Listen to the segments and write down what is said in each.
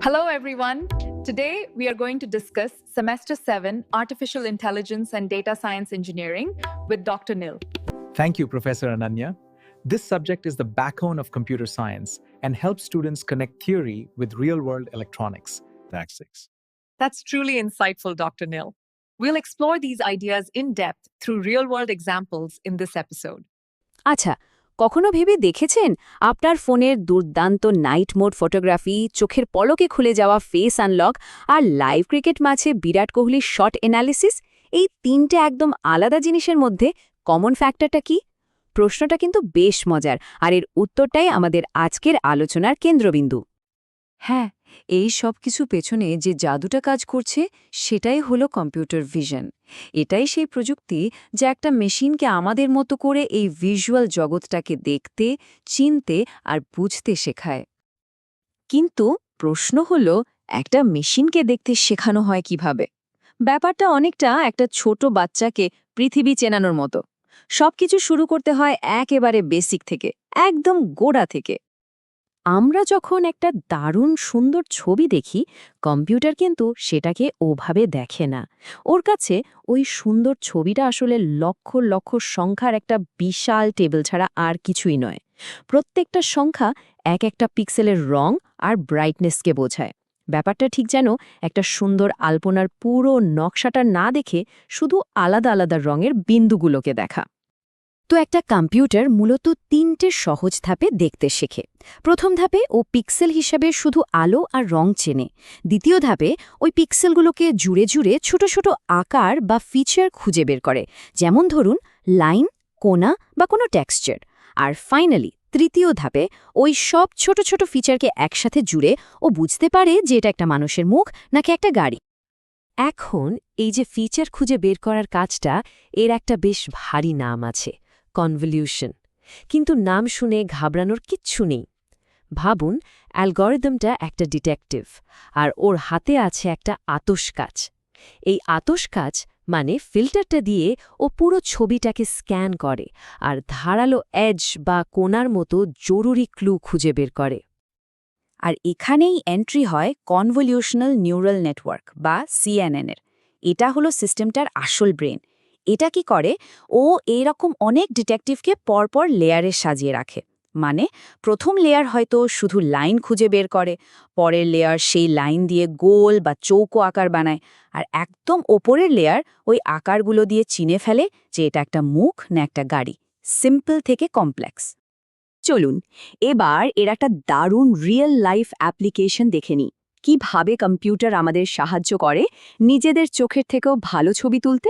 Hello, everyone. Today, we are going to discuss Semester 7 Artificial Intelligence and Data Science Engineering with Dr. Nil. Thank you, Professor Ananya. This subject is the backbone of computer science and helps students connect theory with real world electronics. Tactics. That's truly insightful, Dr. Nil. We'll explore these ideas in depth through real world examples in this episode. আচ্ছা কখনো ভেবে দেখেছেন? আপনার ফোনের দুর্দান্ত night mode photography, চোখের পলকে খুলে যাওয়া ফেস আনলক আর লাইভ ক্রিকেট ম্যাচে বিরাট কোহলির শট এনালিসিস এই তিনটে একদম আলাদা জিনিসের মধ্যে কমন ফ্যাক্টরটা কি? প্রশ্নটা কিন্তু বেশ মজার। আর এর উত্তরটাই আমাদের আজকের আলোচনার কেন্দ্রবিন্দু। হ্যাঁ এই সব কিছু পেছনে যে জাদুটা কাজ করছে, সেটাই হলো কম্পিউটার ভিশন। এটাই সেই প্রযুক্তি যা একটা মেশিনকে আমাদের মতো করে এই ভিজুয়াল জগৎটাকে দেখতে, চিনতে আর বুঝতে শেখায়। কিন্তু প্রশ্ন হলো, একটা মেশিনকে দেখতে শেখানো হয় কীভাবে? ব্যাপারটা অনেকটা একটা ছোট বাচ্চাকে পৃথিবী চেনানোর মতো। সবকিছু শুরু করতে হয় একেবারে বেসিক থেকে, একদম গোড়া থেকে। আমরা যখন একটা দারুণ সুন্দর ছবি দেখি, কম্পিউটার কিন্তু সেটাকে ওভাবে দেখে না। ওর কাছে ওই সুন্দর ছবিটা আসলে লক্ষ লক্ষ সংখ্যার একটা বিশাল টেবিল ছাড়া আর কিছুই নয়। প্রত্যেকটা সংখ্যা এক একটা পিক্সেলের রং আর ব্রাইটনেসকে বোঝায়। ব্যাপারটা ঠিক যেন একটা সুন্দর আলপনার পুরো নকশাটা না দেখে শুধু আলাদা আলাদা রঙের বিন্দুগুলোকে দেখা। তো একটা কম্পিউটার মূলত তিনটে সহজ ধাপে দেখতে শেখে। প্রথম ধাপে ও পিক্সেল হিসাবে শুধু আলো আর রং চেনে। দ্বিতীয় ধাপে ওই পিক্সেলগুলোকে জুড়ে জুড়ে ছোট ছোট আকার বা ফিচার খুঁজে বের করে। যেমন ধরুন, লাইন, কোনা বা কোনো টেক্সচার। আর ফাইনালি, তৃতীয় ধাপে ওই সব ছোট ছোট ফিচারকে একসাথে জুড়ে ও বুঝতে পারে যে এটা একটা মানুষের মুখ নাকি একটা গাড়ি। এখন এই যে ফিচার খুঁজে বের করার কাজটা, এর একটা বেশ ভারী নাম আছে। কনভলিউশন কিন্তু নাম শুনে ঘাবড়ানোর কিচ্ছু নেই। ভাবুন, অ্যালগরিদমটা একটা ডিটেকটিভ, আর ওর হাতে আছে একটা আতস কাজ এই আতস কাজ মানে ফিল্টারটা দিয়ে ও পুরো ছবিটাকে স্ক্যান করে, আর ধারালো এজ বা কোনার মতো জরুরি ক্লু খুঁজে বের করে। আর এখানেই এন্ট্রি হয় কনভলিউশনাল নিউরাল নেটওয়ার্ক বা সিএনএনের এটা হলো সিস্টেমটার আসল ব্রেন এটা কি করে? ও এরকম অনেক ডিটেকটিভকে পরপর লেয়ারে সাজিয়ে রাখে। মানে প্রথম লেয়ার হয়তো শুধু লাইন খুঁজে বের করে, পরের লেয়ার সেই লাইন দিয়ে গোল বা চৌকো আকার বানায়, আর একদম ওপরের লেয়ার ওই আকারগুলো দিয়ে চিনে ফেলে যে এটা একটা মুখ না একটা গাড়ি। সিম্পল থেকে কমপ্লেক্স চলুন, এবার এর একটা দারুণ রিয়েল লাইফ অ্যাপ্লিকেশন দেখে নিই। কীভাবে কম্পিউটার আমাদের সাহায্য করে নিজেদের চোখের থেকেও ভালো ছবি তুলতে?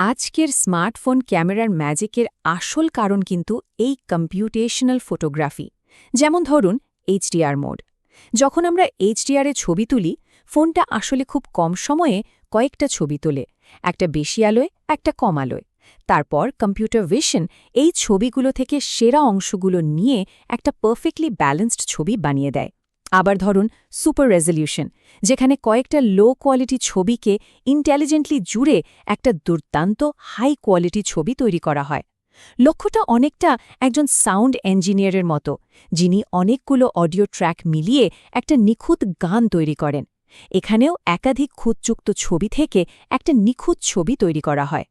আজকের স্মার্টফোন ক্যামেরার ম্যাজিকের আসল কারণ কিন্তু এই কম্পিউটেশনাল ফটোগ্রাফি যেমন ধরুন এইচডিআর মোড যখন আমরা এইচডিআরে ছবি তুলি, ফোনটা আসলে খুব কম সময়ে কয়েকটা ছবি তোলে, একটা বেশি আলোয়, একটা কম আলোয়। তারপর কম্পিউটার ভিশন এই ছবিগুলো থেকে সেরা অংশগুলো নিয়ে একটা পারফেক্টলি ব্যালেন্সড ছবি বানিয়ে দেয়। আবার ধরুন সুপার রেজলিউশন যেখানে কয়েকটা লো কোয়ালিটি ছবিকে ইন্টেলিজেন্টলি জুড়ে একটা দুর্দান্ত হাই কোয়ালিটি ছবি তৈরি করা হয়। লক্ষ্যটা অনেকটা একজন সাউন্ড ইঞ্জিনিয়ারের মতো, যিনি অনেকগুলো অডিও ট্র্যাক মিলিয়ে একটা নিখুঁত গান তৈরি করেন। এখানেও একাধিক খুঁতযুক্ত ছবি থেকে একটা নিখুঁত ছবি তৈরি করা হয়।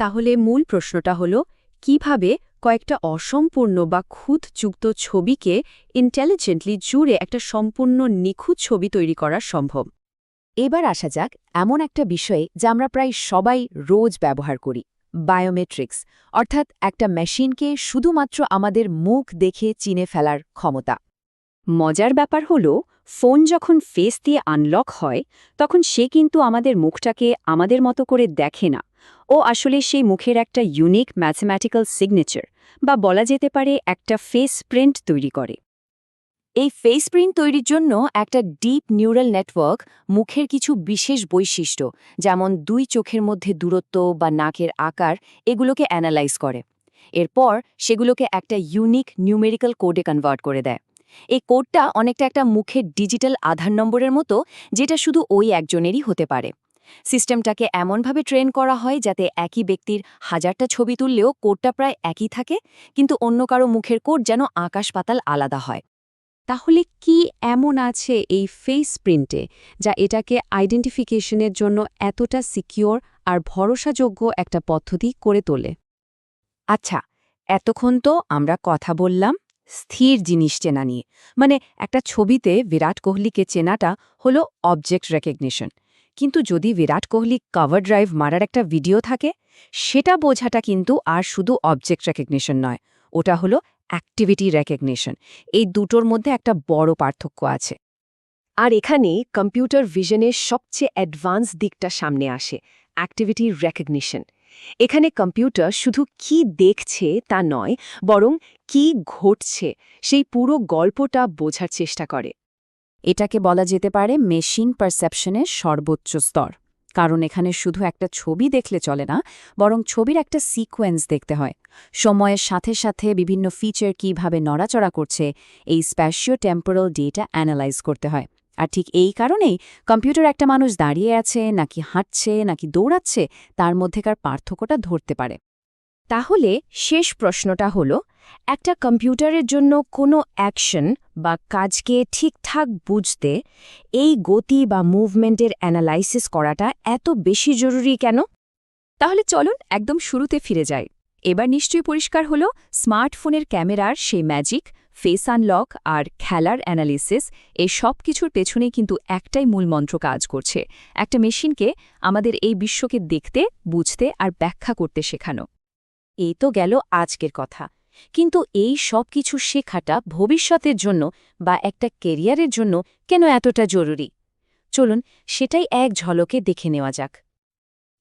তাহলে মূল প্রশ্নটা হল, কীভাবে কয়েকটা অসম্পূর্ণ বা খুঁতযুক্ত ছবিকে ইন্টেলিজেন্টলি জুড়ে একটা সম্পূর্ণ নিখুঁত ছবি তৈরি করা সম্ভব। এবার আসা যাক এমন একটা বিষয়ে যা আমরা প্রায় সবাই রোজ ব্যবহার করি বায়োমেট্রিক্স অর্থাৎ একটা মেশিনকে শুধুমাত্র আমাদের মুখ দেখে চিনে ফেলার ক্ষমতা। মজার ব্যাপার হল, ফোন যখন ফেস দিয়ে আনলক হয়, তখন সে কিন্তু আমাদের মুখটাকে আমাদের মতো করে দেখে না। ও আসলে সেই মুখের একটা ইউনিক ম্যাথমেটিক্যাল সিগনেচার বা বলা যেতে পারে একটা ফেস প্রিন্ট তৈরি করে। এই ফেস প্রিন্ট তৈরির জন্য একটা ডিপ নিউরাল নেটওয়ার্ক মুখের কিছু বিশেষ বৈশিষ্ট্য, যেমন দুই চোখের মধ্যে দূরত্ব বা নাকের আকার, এগুলোকে অ্যানালাইজ করে। এরপর সেগুলোকে একটা ইউনিক নিউমেরিক্যাল কোডে কনভার্ট করে দেয়। এই কোডটা অনেকটা একটা মুখের ডিজিটাল আধার নম্বরের মতো, যেটা শুধু ওই একজনেরই হতে পারে। সিস্টেমটাকে এমনভাবে ট্রেন করা হয় যাতে একই ব্যক্তির হাজারটা ছবি তুললেও কোডটা প্রায় একই থাকে, কিন্তু অন্য কারও মুখের কোড যেন আকাশ পাতাল আলাদা হয়। তাহলে কি এমন আছে এই ফেস প্রিন্টে যা এটাকে আইডেন্টিফিকেশনের জন্য এতটা সিকিওর আর ভরসাযোগ্য একটা পদ্ধতি করে তোলে? আচ্ছা এতক্ষণ তো আমরা কথা বললাম স্থির জিনিস চেনা নিয়ে। মানে একটা ছবিতে বিরাট কোহলিকে চেনাটা হলো অবজেক্ট রেকগনিশন কিন্তু যদি বিরাট কোহলি কভার ড্রাইভ মারার একটা ভিডিও থাকে, সেটা বোঝাটা কিন্তু আর শুধু অবজেক্ট রেকগনিশন নয়, ওটা হলো অ্যাক্টিভিটি রেকগনিশন এই দুটোর মধ্যে একটা বড় পার্থক্য আছে। আর এখানে কম্পিউটার ভিশনের সবচেয়ে অ্যাডভান্স দিকটা সামনে আসে অ্যাক্টিভিটি রেকগনিশন এখানে কম্পিউটার শুধু কি দেখছে তা নয়, বরং কি ঘটছে, সেই পুরো গল্পটা বোঝার চেষ্টা করে। এটাকে বলা যেতে পারে মেশিন পারসেপশনের সর্বোচ্চ স্তর। কারণ এখানে শুধু একটা ছবি দেখলে চলে না, বরং ছবির একটা সিকোয়েন্স দেখতে হয়। সময়ের সাথে সাথে বিভিন্ন ফিচার কীভাবে নড়াচড়া করছে, এই স্প্যাশিও টেম্পোরাল ডেটা অ্যানালাইজ করতে হয়। আর ঠিক এই কারণেই কম্পিউটার একটা মানুষ দাঁড়িয়ে আছে, নাকি হাঁটছে, নাকি দৌড়াচ্ছে, তার মধ্যেকার পার্থক্যটা ধরতে পারে। তাহলে শেষ প্রশ্নটা হলো একটা কম্পিউটারের জন্য কোনো অ্যাকশন বা কাজকে ঠিকঠাক বুঝতে এই গতি বা মুভমেন্টের অ্যানালাইসিস করাটা এত বেশি জরুরি কেন? তাহলে চলুন একদম শুরুতে ফিরে যাই। এবার নিশ্চয়ই পরিষ্কার হলো, স্মার্টফোনের ক্যামেরার সেই ম্যাজিক, ফেস আনলক আর খেলার অ্যানালিসিস এই সব কিছুর পেছনেই কিন্তু একটাই মূলমন্ত্র কাজ করছে, একটা মেশিনকে আমাদের এই বিশ্বকে দেখতে, বুঝতে আর ব্যাখ্যা করতে শেখানো। এই তো গেল আজকের কথা। কিন্তু এই সব কিছু শেখাটা ভবিষ্যতের জন্য বা একটা কেরিয়ারের জন্য কেন এতটা জরুরি? চলুন সেটাই এক ঝলকে দেখে নেওয়া যাক।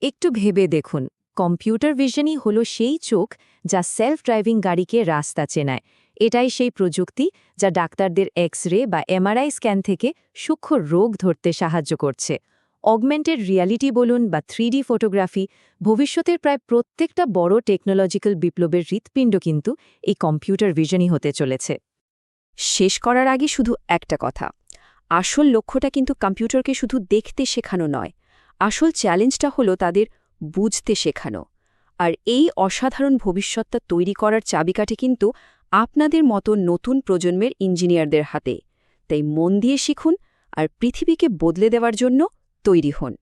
একটু ভেবে দেখুন, কম্পিউটার ভিশনই হলো সেই চোখ যা সেলফ ড্রাইভিং গাড়িকে রাস্তা চেনায়। এটাই সেই প্রযুক্তি যা ডাক্তারদের এক্স রে বা এমআরআই স্ক্যান থেকে সূক্ষ্ম রোগ ধরতে সাহায্য করছে। অগমেন্টেড রিয়ালিটি বলুন বা থ্রিডি ফটোগ্রাফি, ভবিষ্যতের প্রায় প্রত্যেকটা বড় টেকনোলজিক্যাল বিপ্লবের হৃৎপিণ্ড কিন্তু এই কম্পিউটার ভিশনই হতে চলেছে। শেষ করার আগে শুধু একটা কথা। আসল লক্ষ্যটা কিন্তু কম্পিউটারকে শুধু দেখতে শেখানো নয়, আসল চ্যালেঞ্জটা হলো তাদের বুঝতে শেখানো। আর এই অসাধারণ ভবিষ্যৎটা তৈরি করার চাবিকাঠি কিন্তু আপনাদের মতো নতুন প্রজন্মের ইঞ্জিনিয়ারদের হাতে। তাই মন দিয়ে শিখুন আর পৃথিবীকে বদলে দেওয়ার জন্য তৈরি হন।